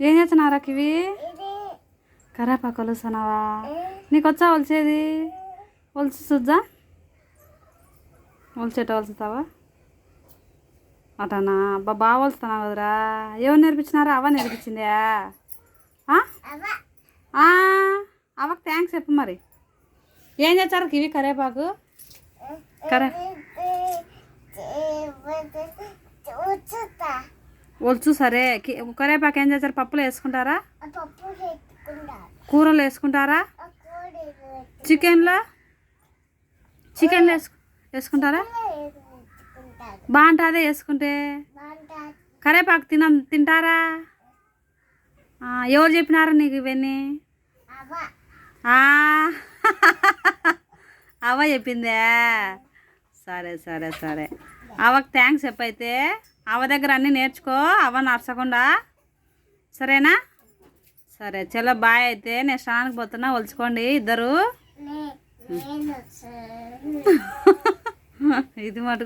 ఏం చేస్తున్నారా కివి? కరేపాకు కొలుస్తున్నావా? నీకు వచ్చా ఒలిచేది? ఒలిచి చూద్దా? ఒలిచేట ఒలుస్తావా? అటనా? అబ్బా బాగా ఒలుస్తున్నావు కదరా. ఏమి నేర్పించినారా? అవ నేర్పించిందా? అవకు థ్యాంక్స్ చెప్పు మరి. ఏం చేస్తారు కివి కరేపాకు? కరే చూస్తా ఒలుచు సరే. కరేపాకు ఏం చేస్తారు? పప్పులో వేసుకుంటారా? కూరలో వేసుకుంటారా? చికెన్లో? చికెన్లో వేసుకు వేసుకుంటారా? బాగుంటుందే వేసుకుంటే? కరేపాకు తిన తింటారా? ఎవరు చెప్పినారా నీకు ఇవన్నీ? అవ్వ చెప్పిందే. సరే సరే సరే. అవ్వకు థ్యాంక్స్ చెప్పైతే. అవ్వ దగ్గర అన్నీ నేర్చుకో అవ్వ నడచకుండా సరేనా? సరే చలో బాయ్ అయితే నేను స్నానానికి పోతున్నా ఒలుచుకోండి ఇద్దరు. ఇది మటు